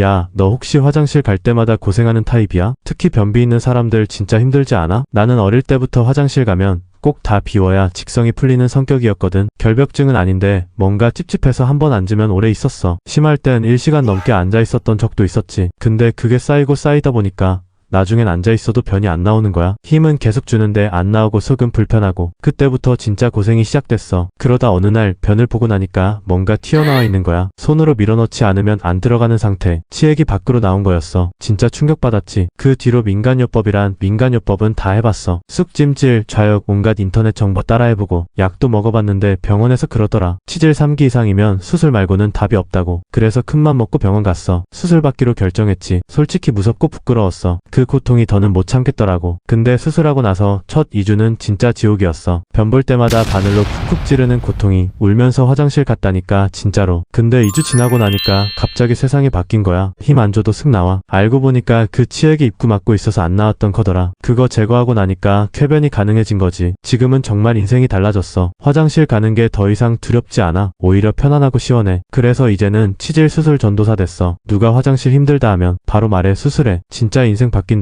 야, 너 혹시 화장실 갈 때마다 고생하는 타입이야? 특히 변비 있는 사람들 진짜 힘들지 않아? 나는 어릴 때부터 화장실 가면 꼭 다 비워야 직성이 풀리는 성격이었거든. 결벽증은 아닌데 뭔가 찝찝해서 한 번 앉으면 오래 있었어. 심할 땐 1시간 넘게 앉아 있었던 적도 있었지. 근데 그게 쌓이고 쌓이다 보니까 나중엔 앉아 있어도 변이 안 나오는 거야. 힘은 계속 주는데 안 나오고 속은 불편하고 그때부터 진짜 고생이 시작됐어. 그러다 어느 날 변을 보고 나니까 뭔가 튀어나와 있는 거야. 손으로 밀어넣지 않으면 안 들어가는 상태. 치액이 밖으로 나온 거였어. 진짜 충격받았지. 그 뒤로 민간요법이란 민간요법은 다 해봤어. 쑥찜질, 좌욕, 온갖 인터넷 정보 따라해보고 약도 먹어봤는데 병원에서 그러더라. 치질 3기 이상이면 수술 말고는 답이 없다고. 그래서 큰맘 먹고 병원 갔어. 수술 받기로 결정했지. 솔직히 무섭고 부끄러웠어. 그 고통이 더는 못 참겠더라고. 근데 수술하고 나서 첫 2주는 진짜 지옥이었어. 변볼 때마다 바늘로 쿡쿡 찌르는 고통이 울면서 화장실 갔다니까 진짜로. 근데 2주 지나고 나니까 갑자기 세상이 바뀐 거야. 힘 안 줘도 슥 나와. 알고 보니까 그 치액이 입고 막고 있어서 안 나왔던 거더라. 그거 제거하고 나니까 쾌변이 가능해진 거지. 지금은 정말 인생이 달라졌어. 화장실 가는 게 더 이상 두렵지 않아. 오히려 편안하고 시원해. 그래서 이제는 치질 수술 전도사 됐어. 누가 화장실 힘들다 하면 바로 말해 수술해. 진짜 인생 바뀐 다.